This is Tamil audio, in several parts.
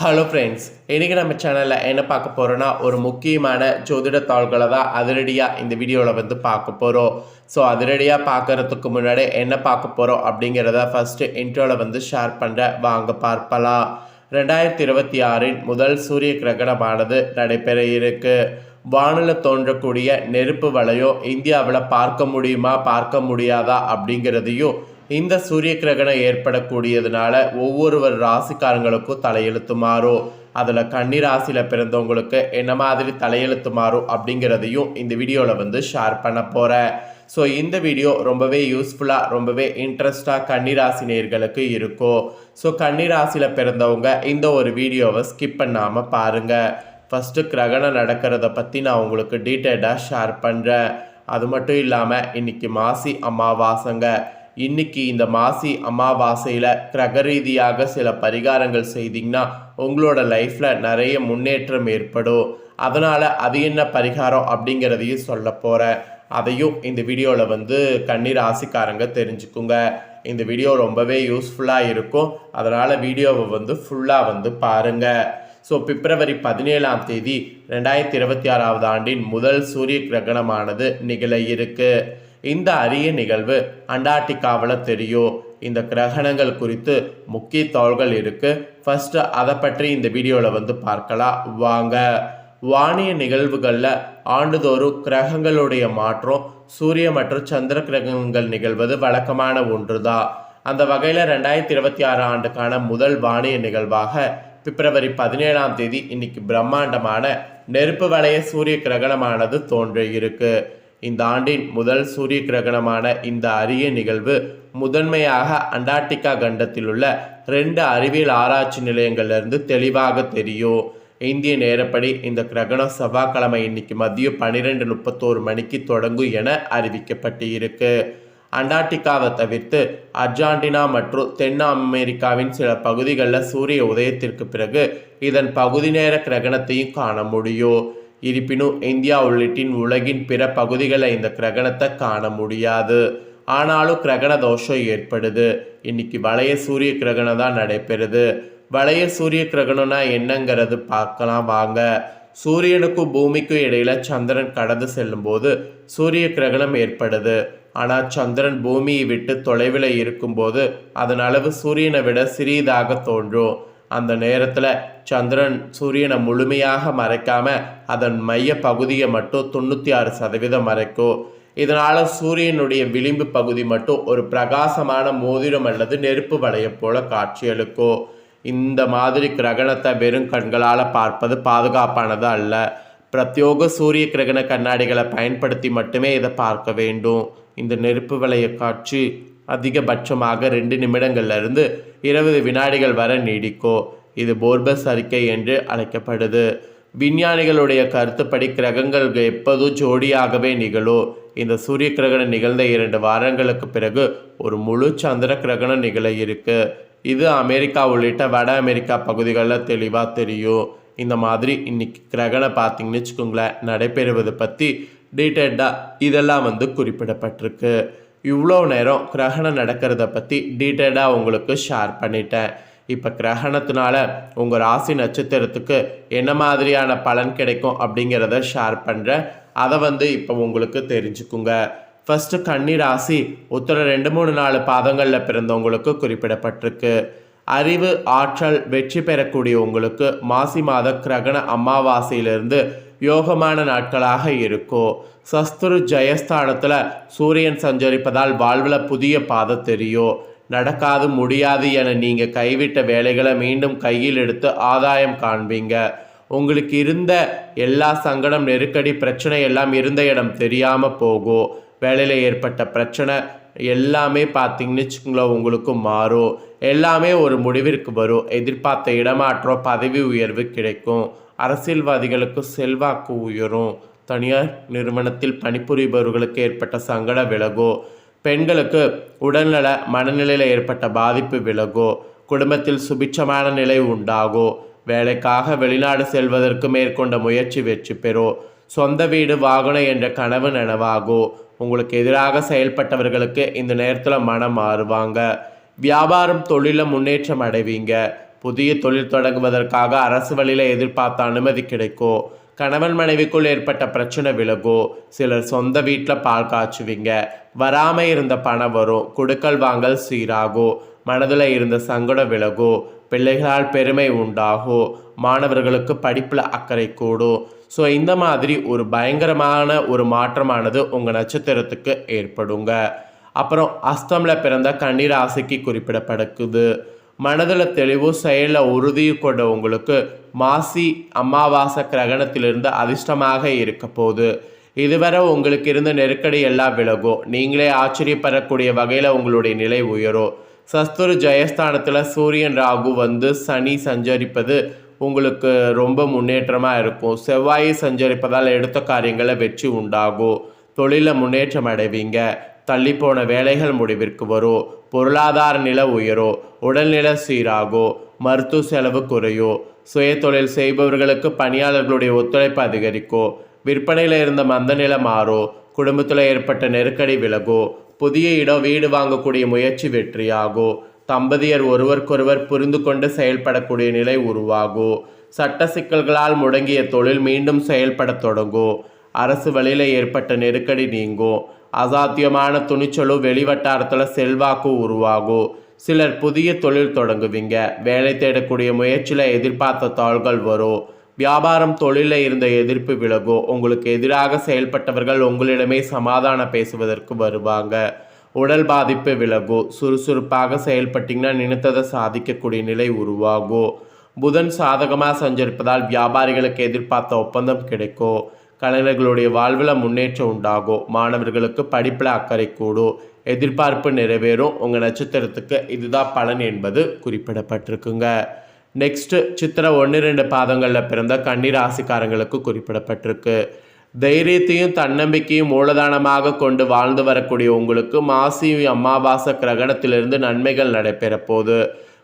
ஹலோ ஃப்ரெண்ட்ஸ் இன்றைக்கி நம்ம சேனலில் என்ன பார்க்க போகிறோன்னா ஒரு முக்கியமான ஜோதிட தாள்களை தான் அதிரடியாக இந்த வீடியோவில் வந்து பார்க்க போகிறோம் ஸோ அதிரடியாக பார்க்கறதுக்கு முன்னாடி என்ன பார்க்க போகிறோம் அப்படிங்கிறத ஃபஸ்ட்டு இன்ட்ரோவில் வந்து ஷேர் பண்ணுற வாங்க பார்ப்பலாம். ரெண்டாயிரத்தி இருபத்தி ஆறின் முதல் சூரிய கிரகணமானது நடைபெற இருக்கு. வானில் தோன்றக்கூடிய நெருப்பு வலையும் இந்தியாவில் பார்க்க முடியுமா பார்க்க முடியாதா அப்படிங்கிறதையும் இந்த சூரிய கிரகணம் ஏற்படக்கூடியதுனால ஒவ்வொருவர் ராசிக்காரங்களுக்கும் தலையெழுத்து மாறும் அதில் கன்னி ராசியில் பிறந்தவங்களுக்கு என்ன மாதிரி தலையெழுத்து மாறும் அப்படிங்கிறதையும் இந்த வீடியோவில் வந்து ஷேர் பண்ண போகிறேன் ஸோ இந்த வீடியோ ரொம்பவே யூஸ்ஃபுல்லாக ரொம்பவே இன்ட்ரெஸ்டாக கன்னிராசி நேர்களுக்கு இருக்கும். ஸோ கன்னிராசியில் பிறந்தவங்க இந்த ஒரு வீடியோவை ஸ்கிப் பண்ணாமல் பாருங்கள் ஃபஸ்ட்டு கிரகணம் நடக்கிறத பற்றி நான் உங்களுக்கு டீட்டெயிலாக ஷேர் பண்ணுறேன் அது மட்டும் இல்லாமல் இன்னைக்கு மாசி அமாவாசைங்க. இன்னைக்கு இந்த மாசி அமாவாசையில் கிரக ரீதியாக சில பரிகாரங்கள் செய்தீங்கன்னா உங்களோட லைஃப்பில் நிறைய முன்னேற்றம் ஏற்படும். அதனால் அது என்ன பரிகாரம் அப்படிங்கிறதையும் சொல்ல போகிறேன் அதையும் இந்த வீடியோவில் வந்து கண்ணீர் ராசிக்காரங்க தெரிஞ்சுக்குங்க. இந்த வீடியோ ரொம்பவே யூஸ்ஃபுல்லாக இருக்கும். அதனால் வீடியோவை வந்து ஃபுல்லாக வந்து பாருங்கள் ஸோ பிப்ரவரி பதினேழாம் தேதி ரெண்டாயிரத்தி இருபத்தி ஆறாவது ஆண்டின் முதல் சூரிய கிரகணமானது நிகழ இருக்குது இந்த அரிய நிகழ்வு அண்டார்டிகாவில் தெரியும். இந்த கிரகணங்கள் குறித்து முக்கிய தகவல்கள் இருக்குது ஃபஸ்ட்டு அதை பற்றி இந்த வீடியோவில் வந்து பார்க்கலாம். வாங்க. வானிய நிகழ்வுகளில் ஆண்டுதோறும் கிரகங்களுடைய மாற்றம் சூரிய மற்றும் சந்திர கிரகங்கள் நிகழ்வது வழக்கமான ஒன்று தான் அந்த வகையில் ரெண்டாயிரத்தி இருபத்தி ஆறு ஆண்டுக்கான முதல் வானிய நிகழ்வாக பிப்ரவரி பதினேழாம் தேதி இன்னைக்கு பிரம்மாண்டமான நெருப்பு வளைய சூரிய கிரகணமானது தோன்றியிருக்கு. இருக்கு இந்த ஆண்டின் முதல் சூரிய கிரகணமான இந்த அரிய நிகழ்வு முதன்மையாக அண்டார்டிகா கண்டத்தில் உள்ள ரெண்டு அறிவியல் ஆராய்ச்சி நிலையங்கள்லேருந்து தெளிவாக தெரியும். இந்திய நேரப்படி இந்த கிரகணம் செவ்வாய்க்கிழமை இன்னைக்கு மதியம் பன்னிரெண்டு முப்பத்தோரு மணிக்கு தொடங்கும் என அறிவிக்கப்பட்டு இருக்கு அண்டார்டிகாவை தவிர்த்து அர்ஜான்டினா மற்றும் தென் அமெரிக்காவின் சில பகுதிகளில் சூரிய உதயத்திற்கு பிறகு இதன் பகுதி நேர கிரகணத்தையும் காண முடியும். இருப்பினும் இந்தியா உள்ளிட்டின் உலகின் பிற பகுதிகளில் இந்த கிரகணத்தை காண முடியாது. ஆனாலும் கிரகண தோஷம் ஏற்படுது. இன்னைக்கு வளைய சூரிய கிரகணம் தான் நடைபெறுது. வளைய சூரிய கிரகணம்னா என்னங்கிறது பார்க்கலாம் வாங்க. சூரியனுக்கும் பூமிக்கும் இடையில சந்திரன் கடந்து செல்லும்போது சூரிய கிரகணம் ஏற்படுது. ஆனால் சந்திரன் பூமியை விட்டு தொலைவில் இருக்கும்போது அதன் அளவு சூரியனை விட சிறியதாக தோன்றும். அந்த நேரத்தில் சந்திரன் சூரியனை முழுமையாக மறைக்காம அதன் மைய பகுதியை மட்டும் தொண்ணூற்றி ஆறு சதவீதம் மறைக்கும். இதனால் சூரியனுடைய விளிம்பு பகுதி மட்டும் ஒரு பிரகாசமான மோதிரம் அல்லது நெருப்பு வளையம் போல காட்சியளிக்கும் இந்த மாதிரி கிரகணத்தை வெறும் கண்களால் பார்ப்பது பாதுகாப்பானது அல்ல. பிரத்யோக சூரிய கிரகண கண்ணாடிகளை பயன்படுத்தி மட்டுமே இதை பார்க்க வேண்டும். இந்த நெருப்பு வளைய காட்சி அதிகபட்சமாக ரெண்டு நிமிடங்கள்லருந்து இருபது வினாடிகள் வரை நீடிக்கும். இது போர்பஸ் அறிக்கை என்று அழைக்கப்படுது. விஞ்ஞானிகளுடைய கருத்துப்படி கிரகங்கள் எப்போதும் ஜோடியாகவே நிகழும்? இந்த சூரிய கிரகணம் நிகழ்ந்த இரண்டு வாரங்களுக்கு பிறகு ஒரு முழு சந்திர கிரகணம் நிகழ இருக்கு. இது அமெரிக்கா உள்ளிட்ட வட அமெரிக்கா பகுதிகளில் தெளிவாக தெரியும். இந்த மாதிரி இன்னைக்கு கிரகணம் பார்த்தீங்கன்னு வச்சுக்கோங்களேன் நடைபெறுவது பற்றி டீட்டெயில்டாக இதெல்லாம் வந்து குறிப்பிடப்பட்டிருக்கு. இவ்வளோ நேரம் கிரகணம் நடக்கிறத பற்றி டீட்டெயிலாக உங்களுக்கு ஷேர் பண்ணிட்டேன். இப்போ கிரகணத்தினால உங்கள் ராசி நட்சத்திரத்துக்கு என்ன மாதிரியான பலன் கிடைக்கும் அப்படிங்கிறத ஷேர் பண்ணுறேன் அதை வந்து இப்போ உங்களுக்கு தெரிஞ்சுக்குங்க. ஃபஸ்ட்டு கன்னி ராசி உத்தர ரெண்டு மூணு நாலு பாதங்களில் பிறந்தவங்களுக்கு குறிப்பிடப்பட்டிருக்கு. அறிவு ஆற்றல் வெற்றி பெறக்கூடிய உங்களுக்கு மாசி மாத கிரகண அமாவாசையிலிருந்து யோகமான நாட்களாக இருக்கும். சஸ்துரு ஜெயஸ்தானத்தில் சூரியன் சஞ்சரிப்பதால் வாழ்வில் புதிய பாதை தெரியும். நடக்காது முடியாது என நீங்கள் கைவிட்ட வேலைகளை மீண்டும் கையில் எடுத்து ஆதாயம் காண்பீங்க. உங்களுக்கு இருந்த எல்லா சங்கடம் நெருக்கடி பிரச்சனை எல்லாம் இருந்த இடம் தெரியாமல் போகும். வேலையில் ஏற்பட்ட பிரச்சனை எல்லாமே பார்த்தீங்கன்னு வச்சுக்கோங்களேன் உங்களுக்கு மாறும். எல்லாமே ஒரு முடிவிற்கு வரும். எதிர்பார்த்த இடமாற்றம் பதவி உயர்வு கிடைக்கும். அரசியல்வாதிகளுக்கு செல்வாக்கு உயரும். தனியார் நிறுவனத்தில் பணிபுரிபவர்களுக்கு ஏற்பட்ட சங்கட விலகோ பெண்களுக்கு உடல்நல மனநிலையில் ஏற்பட்ட பாதிப்பு விலகோ குடும்பத்தில் சுபிட்சமான நிலை உண்டாகும் வேலைக்காக வெளிநாடு செல்வதற்கு மேற்கொண்ட முயற்சி வெற்றி பெறும் சொந்த வீடு வாகனம் என்ற கனவு நனவாகும் உங்களுக்கு எதிராக செயல்பட்டவர்களுக்கு இந்த நேரத்தில் மனம் மாறுவாங்க. வியாபாரம் தொழிலில் முன்னேற்றம் அடைவீங்க. புதிய தொழில் தொடங்குவதற்காக அரசு வழியில் எதிர்பார்த்த அனுமதி கிடைக்கும் கணவன் மனைவிக்குள் ஏற்பட்ட பிரச்சனை விலகும் சிலர் சொந்த வீட்டில் பால் காய்ச்சுவீங்க வராமல் இருந்த பணம் வரும் கொடுக்கல் வாங்கல் சீராகும் மனதில் இருந்த சங்கடம் விலகும் பிள்ளைகளால் பெருமை உண்டாகும் மாணவர்களுக்கு படிப்பில் அக்கறை கூடும். ஸோ இந்த மாதிரி ஒரு பயங்கரமான ஒரு மாற்றமானது உங்கள் நட்சத்திரத்துக்கு ஏற்படுங்க. அப்புறம் அஸ்தமில் பிறந்த கண்ணீர் ஆசைக்கு குறிப்பிடப்படுக்குது. மனதில் தெளிவும் செயலில் உறுதியும் கொண்ட உங்களுக்கு மாசி அமாவாசை கிரகணத்திலிருந்து அதிர்ஷ்டமாக இருக்க போகுது. இதுவரை உங்களுக்கு இருந்த நெருக்கடி எல்லாம் விலகும் நீங்களே ஆச்சரியப்படக்கூடிய வகையில் உங்களுடைய நிலை உயரும் சஸ்துரு ஜெயஸ்தானத்தில் சூரியன் ராகு வந்து சனி சஞ்சரிப்பது உங்களுக்கு ரொம்ப முன்னேற்றமாக இருக்கும். செவ்வாயை சஞ்சரிப்பதால் எடுத்த காரியங்களை வெற்றி உண்டாகும். தொழிலில் முன்னேற்றம் அடைவீங்க. தள்ளிப்போன வேலைகள் முடிவிற்கு வரும் பொருளாதார நில உயரோ உடல்நில சீராகோ மருத்துவ செலவு குறையோ சுய தொழில் செய்பவர்களுக்கு பணியாளர்களுடைய ஒத்துழைப்பு அதிகரிக்கும் விற்பனையில் இருந்த மந்த நிலை மாறும் குடும்பத்தில் ஏற்பட்ட நெருக்கடி விலகோ புதிய இடம் வீடு வாங்கக்கூடிய முயற்சி வெற்றியாகும் தம்பதியர் ஒருவருக்கொருவர் புரிந்து கொண்டு செயல்படக்கூடிய நிலை உருவாகும் சட்ட சிக்கல்களால் முடங்கிய தொழில் மீண்டும் செயல்படத் தொடங்கும் அரசு வழியில் ஏற்பட்ட நெருக்கடி நீங்கும் அசாத்தியமான துணிச்சலும் வெளிவட்டாரத்தில் செல்வாக்கு உருவாகும் சிலர் புதிய தொழில் தொடங்குவீங்க. வேலை தேடக்கூடிய முயற்சியில் எதிர்பார்த்த தாள்கள் வரும். வியாபாரம் தொழிலில் இருந்த எதிர்ப்பு விலகும் உங்களுக்கு எதிராக செயல்பட்டவர்கள் உங்களிடமே சமாதானம் பேசுவதற்கு வருவாங்க. உடல் பாதிப்பு விலகும் சுறுசுறுப்பாக செயல்பட்டீங்கன்னா நினைத்ததை சாதிக்கக்கூடிய நிலை உருவாகும். புதன் சாதகமாக சஞ்சரிப்பதால் வியாபாரிகளுக்கு எதிர்பார்த்த ஒப்பந்தம் கிடைக்கும். கலைஞர்களுடைய வாழ்வில் முன்னேற்றம் உண்டாகும் மாணவர்களுக்கு படிப்பில் அக்கறை கூடும் எதிர்பார்ப்பு நிறைவேறும் உங்கள் நட்சத்திரத்துக்கு இதுதான் பலன் என்பது குறிப்பிடப்பட்டிருக்குங்க. நெக்ஸ்ட்டு சித்திரை ஒன்று ரெண்டு பாதங்களில் பிறந்த கன்னிராசிக்காரங்களுக்கு குறிப்பிடப்பட்டிருக்கு. தைரியத்தையும் தன்னம்பிக்கையும் மூலதானமாக கொண்டு வாழ்ந்து வரக்கூடிய உங்களுக்கு மாசி அமாவாசை கிரகணத்திலிருந்து நன்மைகள் நடைபெறப்போகுது.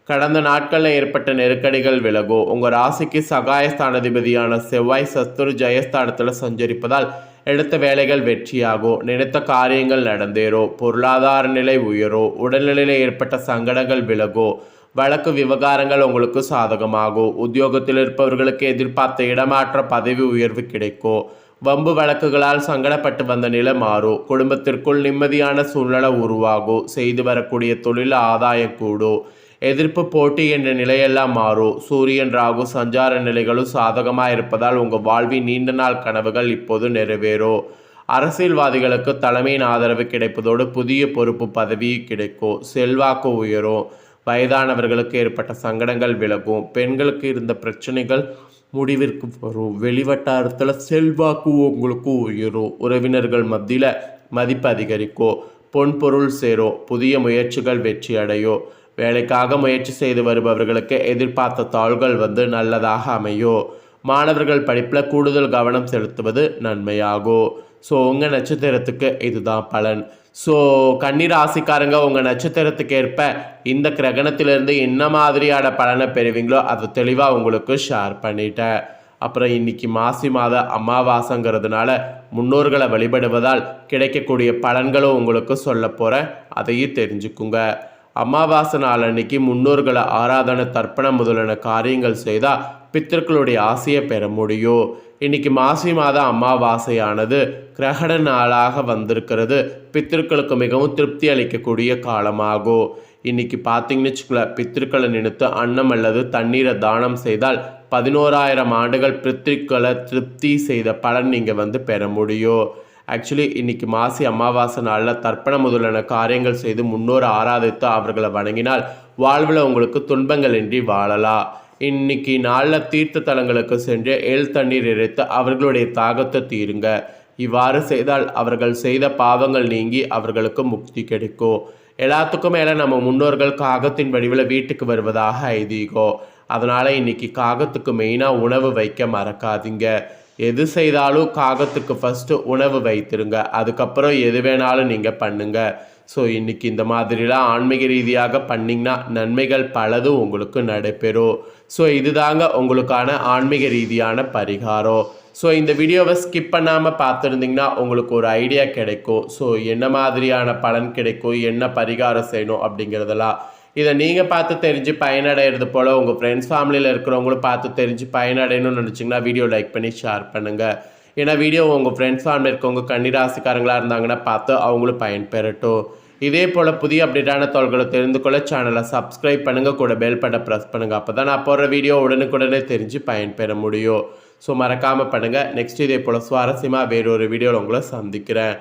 கடந்த நாட்களில் ஏற்பட்ட நெருக்கடிகள் விலகும் உங்கள் ராசிக்கு சகாயஸ்தானாதிபதியான செவ்வாய் சத்துரு ஜெயஸ்தானத்தில் சஞ்சரிப்பதால் எடுத்த வேலைகள் வெற்றியாகும் நினைத்த காரியங்கள் நடந்தேறும் பொருளாதார நிலை உயரும் உடல்நிலையில் ஏற்பட்ட சங்கடங்கள் விலகும் வழக்கு விவகாரங்கள் உங்களுக்கு சாதகமாகும் உத்தியோகத்தில் இருப்பவர்களுக்கு எதிர்பார்த்த இடமாற்ற பதவி உயர்வு கிடைக்கும் வம்பு வழக்குகளால் சங்கடப்பட்டு வந்த நிலை மாறும் குடும்பத்திற்குள் நிம்மதியான சூழ்நிலை உருவாகும் செய்து வரக்கூடிய தொழில் ஆதாயம் கூடும் எதிர்ப்பு போட்டி என்ற நிலையெல்லாம் மாறும் சூரியன் ராகு சஞ்சார நிலைகளும் சாதகமாக இருப்பதால் உங்கள் வாழ்வின் நீண்ட நாள் கனவுகள் இப்போது நிறைவேறும் அரசியல்வாதிகளுக்கு தலைமையின் ஆதரவு கிடைப்பதோடு புதிய பொறுப்பு பதவி கிடைக்கும் செல்வாக்கு உயரும் வயதானவர்களுக்கு ஏற்பட்ட சங்கடங்கள் விலகும் பெண்களுக்கு இருந்த பிரச்சனைகள் முடிவிற்கு வரும் வெளிவட்டாரத்தில் செல்வாக்கு உங்களுக்கு உயரும் உறவினர்கள் மத்தியில் மதிப்பு அதிகரிக்கும் பொன் பொருள் சேரும் புதிய முயற்சிகள் வெற்றி அடையும் வேலைக்காக முயற்சி செய்து வருபவர்களுக்கு எதிர்பார்த்த தாள்கள் வந்து நல்லதாக அமையும் மாணவர்கள் படிப்பில் கூடுதல் கவனம் செலுத்துவது நன்மையாகும் ஸோ உங்கள் நட்சத்திரத்துக்கு இதுதான் பலன். ஸோ கன்னிராசிக்காரங்க உங்கள் நட்சத்திரத்துக்கு ஏற்ப இந்த கிரகணத்திலிருந்து என்ன மாதிரியான பலனை பெறுவீங்களோ அதை தெளிவாக உங்களுக்கு ஷேர் பண்ணிட்டேன். அப்புறம் இன்னைக்கு மாசி மாத அமாவாசைங்கிறதுனால முன்னோர்களை வழிபடுவதால் கிடைக்கக்கூடிய பலன்களும் உங்களுக்கு சொல்ல போகிறேன் அதையும் தெரிஞ்சுக்குங்க. அமாவாசை நாள் அன்னைக்கு முன்னோர்களை ஆராதனை தர்ப்பணம் முதலான காரியங்கள் செய்தால் பித்தர்களுடைய ஆசையை பெற முடியும். இன்னைக்கு மாசி மாத அமாவாசையானது கிரகண நாளாக வந்திருக்கிறது. பித்திருக்களுக்கு மிகவும் திருப்தி அளிக்கக்கூடிய காலமாகும். இன்னைக்கு பார்த்தீங்கன்னு வச்சுக்கோங்களேன் பித்திருக்களை நினைத்து அன்னம் அல்லது தண்ணீரை தானம் செய்தால் பதினோராயிரம் ஆண்டுகள் பித்திருக்களை திருப்தி செய்த பலன் நீங்கள் வந்து பெற முடியும். ஆக்சுவலி இன்னைக்கு மாசி அமாவாசை நாளில் தர்ப்பணம் முதலான காரியங்கள் செய்து முன்னோர் ஆராதித்து அவர்களை வணங்கினால் வாழ்வில் உங்களுக்கு துன்பங்கள் இன்றி வாழலாம். இன்னைக்கு நாளில் தீர்த்த தலங்களுக்கு சென்று எல் தண்ணீர் இறைத்து அவர்களுடைய தாகத்தை தீருங்க. இவ்வாறு செய்தால் அவர்கள் செய்த பாவங்கள் நீங்கி அவர்களுக்கு முக்தி கிடைக்கும். எல்லாத்துக்கும் மேலே நம்ம முன்னோர்கள் காகத்தின் வடிவில் வீட்டுக்கு வருவதாக ஐதீகம் அதனால் இன்னைக்கு காகத்துக்கு மெயினாக உணவு வைக்க மறக்காதீங்க. எது செய்தாலும் காகத்துக்கு ஃபஸ்ட்டு உணவு வைத்திருங்க. அதுக்கப்புறம் எது வேணாலும் நீங்கள் பண்ணுங்க. ஸோ இன்றைக்கி இந்த மாதிரிலாம் ஆன்மீக ரீதியாக பண்ணிங்கன்னா நன்மைகள் பலதும் உங்களுக்கு நடைபெறும். ஸோ இதுதாங்க உங்களுக்கான ஆன்மீக ரீதியான பரிகாரம். ஸோ இந்த வீடியோவை ஸ்கிப் பண்ணாமல் பார்த்துருந்தீங்கன்னா உங்களுக்கு ஒரு ஐடியா கிடைக்கும். ஸோ என்ன மாதிரியான பலன் கிடைக்கும்? என்ன பரிகாரம் செய்யணும் அப்படிங்கிறதெல்லாம் இதை நீங்கள் பார்த்து தெரிஞ்சு பயனடைகிறது போல் உங்கள் ஃப்ரெண்ட்ஸ் ஃபேமிலியில் இருக்கிறவங்களும் பார்த்து தெரிஞ்சு பயனடையணும்னு நினச்சிங்கன்னா வீடியோ லைக் பண்ணி ஷேர் பண்ணுங்கள் ஏன்னா வீடியோ உங்கள் ஃப்ரெண்ட்ஸ் ஃபேமிலி இருக்கவங்க கன்னிராசிக்காரங்களாக இருந்தாங்கன்னா பார்த்து அவங்களும் பயன்பெறட்டும். இதே போல் புதிய அப்டேட்டான தோள்களை தெரிந்து கொள்ள சேனலை சப்ஸ்கிரைப் பண்ணுங்கள் கூட பெல் பட்டை ப்ரெஸ் பண்ணுங்கள் அப்போ தான் நான் போடுற வீடியோ உடனுக்குடனே தெரிஞ்சு பயன்பெற முடியும். ஸோ மறக்காமல் பண்ணுங்கள் நெக்ஸ்ட் இதே போல் சுவாரஸ்யமாக வேறொரு வீடியோவில் உங்களை சந்திக்கிறேன்.